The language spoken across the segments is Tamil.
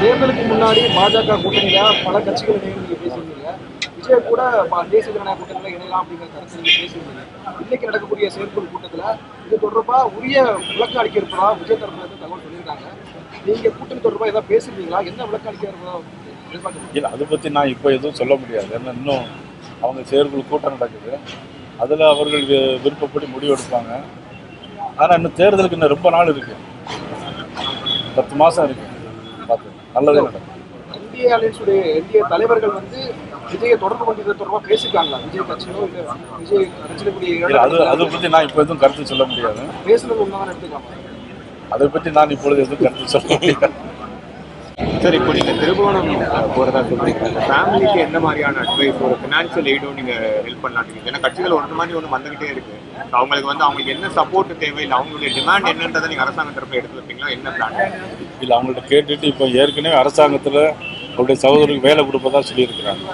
தேர்தலுக்கு முன்னாடி பாஜக கூட்டணியில பல கட்சிகள் நீங்க பேசியிருந்தீங்க. விஜய் கூட தேசிய ஜனநாயக கூட்டணியில இணையலாம் அப்படிங்கிற கருத்து நீங்க பேசியிருந்தீங்க. இன்னைக்கு நடக்கக்கூடிய செயற்குழு கூட்டத்துல இது தொடர்பா உரிய விளக்கம் அளிக்க இருப்பதா விஜய் தரப்புல இருந்து தகவல் சொல்லியிருக்காங்க. நீங்க கூட்டணி தொடர்பா ஏதாவது பேசியிருந்தீங்களா? என்ன விளக்கம் அளிக்க இருப்பதா இல்லை அதை பற்றி நான் இப்போ எதுவும் சொல்ல முடியாது. ஏன்னா இன்னும் அவங்க செயற்குழு கூட்டம் நடக்குது. அதில் அவர்கள் வி- விருப்பப்படி முடிவெடுப்பாங்க ஆனால் இன்னும் தேர்தலுக்கு இன்னும் ரொம்ப நாள் இருக்குது பத்து மாதம் இருக்குது பார்த்து. நல்லதே நடக்கும். இந்திய அலைன்ஸுடைய இந்திய தலைவர்கள் வந்து விஜயை தொடர்பு கொண்டு இது தொடர்பா பேசியிருக்காங்களா? விஜய் கட்சியோ இல்ல விஜய் இல்லை அது அதை பற்றி நான் இப்போ எதுவும் கருத்து சொல்ல முடியாது. பேசுனது உண்மைதான் எடுத்துக்கலாமா. அதை பற்றி நான் இப்பொழுது எதுவும் கருத்து சொல்ல முடியாது. சார் இப்போ நீங்க திருபுவனம் போறதா சொல்றீங்க. ஃபேமிலிக்கு எந்த மாதிரியான அட்வைஸ் ஒரு ஃபினான்ஷியல் எய்டும் நீங்க ஹெல்ப் பண்ணலாம்னு ஏன்னா கட்சிகள் ஒன்று மாதிரி ஒன்று வந்துகிட்டே இருக்கு. அவங்களுக்கு வந்து அவங்களுக்கு என்ன சப்போர்ட் தேவை இல்லை அவங்களுடைய டிமாண்ட் என்னன்றதை நீங்க அரசாங்க தரப்புல எடுத்து வைப்பீங்களா என்ன பிளான் இல்லை அவங்கள்ட்ட கேட்டுட்டு இப்போ ஏற்கனவே அரசாங்கத்தில் அவருடைய சகோதரருக்கு வேலை கொடுப்பதா சொல்லியிருக்கிறாங்க.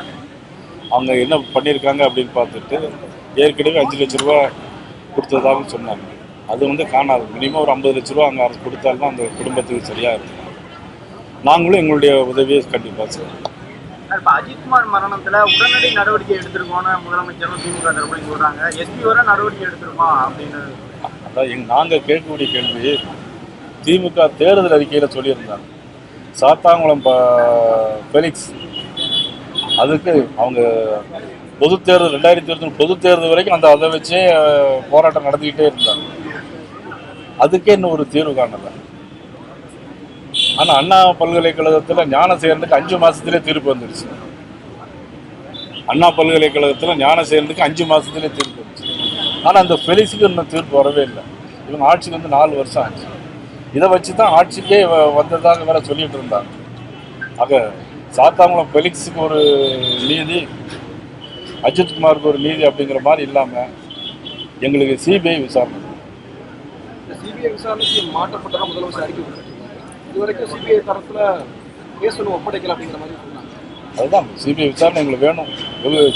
அவங்க என்ன பண்ணியிருக்காங்க அப்படின்னு பார்த்துட்டு ஏற்கனவே அஞ்சு லட்ச ரூபா கொடுத்ததாகவும் சொன்னாங்க. அது வந்து காணாது. மினிமம் ஒரு ஐம்பது லட்ச ரூபா அங்கே அரசு கொடுத்தாலும் அந்த குடும்பத்துக்கு சரியாக இருக்கும். நாங்களும் எங்களுடைய உதவியை கண்டிப்பாக செய்வோம். இப்ப அஜித்குமார் மரணத்துல உடனடி நடவடிக்கை எடுத்திருக்கோம்னு முதலமைச்சரும் திமுக தரப்புல சொல்றாங்க. எஸ்பி வர நடவடிக்கை எடுத்திருக்கோம் அப்படின்னு. அதான் எங் நாங்கள் கேட்கக்கூடிய கேள்வி திமுக தேர்தல் அறிக்கையில் சொல்லியிருந்தாங்க. சாத்தாங்குளம் ப ஃபெலிக்ஸ் அதுக்கு அவங்க பொது தேர்தல் ரெண்டாயிரத்தி இருபத்தி பொது தேர்தல் வரைக்கும் அந்த அதை வச்சே போராட்டம் நடத்திக்கிட்டே இருந்தாங்க. அதுக்கே இன்னும் ஒரு தீர்வு காணல. ஆனால் அண்ணா பல்கலைக்கழகத்தில் ஞானசேகரனுக்கு அஞ்சு மாதத்துலேயே தீர்ப்பு வந்துடுச்சு அண்ணா பல்கலைக்கழகத்தில் ஞானசேகரனுக்கு அஞ்சு மாசத்திலே தீர்ப்பு வந்துச்சு. ஆனால் அந்த ஃபெலிக்ஸுக்கு இன்னும் தீர்ப்பு வரவே இல்லை. இவங்க ஆட்சிக்கு வந்து நாலு வருஷம் ஆச்சு. இதை வச்சு தான் ஆட்சிக்கே வ- வந்ததாக வேற சொல்லிட்டு இருந்தாங்க. ஆக சாத்தாங்குளம் ஃபெலிக்ஸுக்கு ஒரு நீதி அஜித்குமாருக்கு ஒரு நீதி அப்படிங்கிற மாதிரி இல்லாமல் எங்களுக்கு சிபிஐ விசாரணை. சிபிஐ விசாரணைக்கு மாற்றப்பட்டதான் முதலமைச்சர் அறிக்கை இது வரைக்கும் சிபிஐ தரப்புல பேசணும் ஒப்படைக்கல அப்படிங்கிற மாதிரி சொன்னாங்க. அதுதான். சிபிஐ விசாரணை எங்களுக்கு வேணும்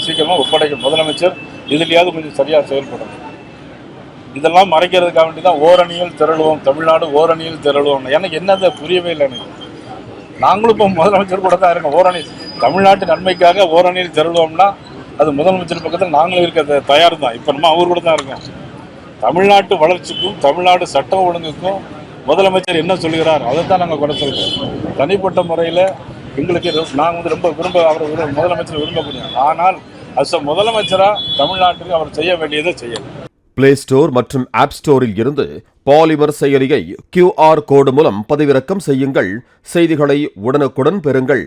சீக்கிரமாக ஒப்படைக்க. முதலமைச்சர் இதுலையாவது கொஞ்சம் சரியாக செயல்படணும். இதெல்லாம் மறைக்கிறதுக்காக வேண்டி தான் ஓரணியில் திரளுவோம். தமிழ்நாடு ஓரணியில் திரளுவோம். எனக்கு என்னது? புரியவே இல்லை எனக்கு. நாங்களும் இப்போ முதலமைச்சர் கூட தான் இருக்கோம். ஓரணி தமிழ்நாட்டு நன்மைக்காக ஓரணியில் திரளுவோம்னா அது முதலமைச்சர் பக்கத்தில் நாங்களும் இருக்க தயார் தான் இப்போ நம்ம அவர் கூட தான் இருக்கோம். தமிழ்நாட்டு வளர்ச்சிக்கும் தமிழ்நாடு சட்டம் ஒழுங்குக்கும் முதலமைச்சர் என்ன சொல்கிறார் அதை தான் நாங்கள் குறை சொல்கிறோம் தனிப்பட்ட முறையில் எங்களுக்கு நாங்கள் வந்து ரொம்ப விரும்ப அவர் விரு- முதலமைச்சர் விரும்பக்கூடிய ஆனால் அஸ் முதலமைச்சராக தமிழ்நாட்டுக்கு அவர் செய்ய வேண்டியதை செய்யணும். பிளே ஸ்டோர் மற்றும் ஆப் ஸ்டோரில் இருந்து பாலிமர் செயலியை கியூஆர் கோடு மூலம் பதிவிறக்கம் செய்யுங்கள். செய்திகளை உடனுக்குடன் பெறுங்கள்.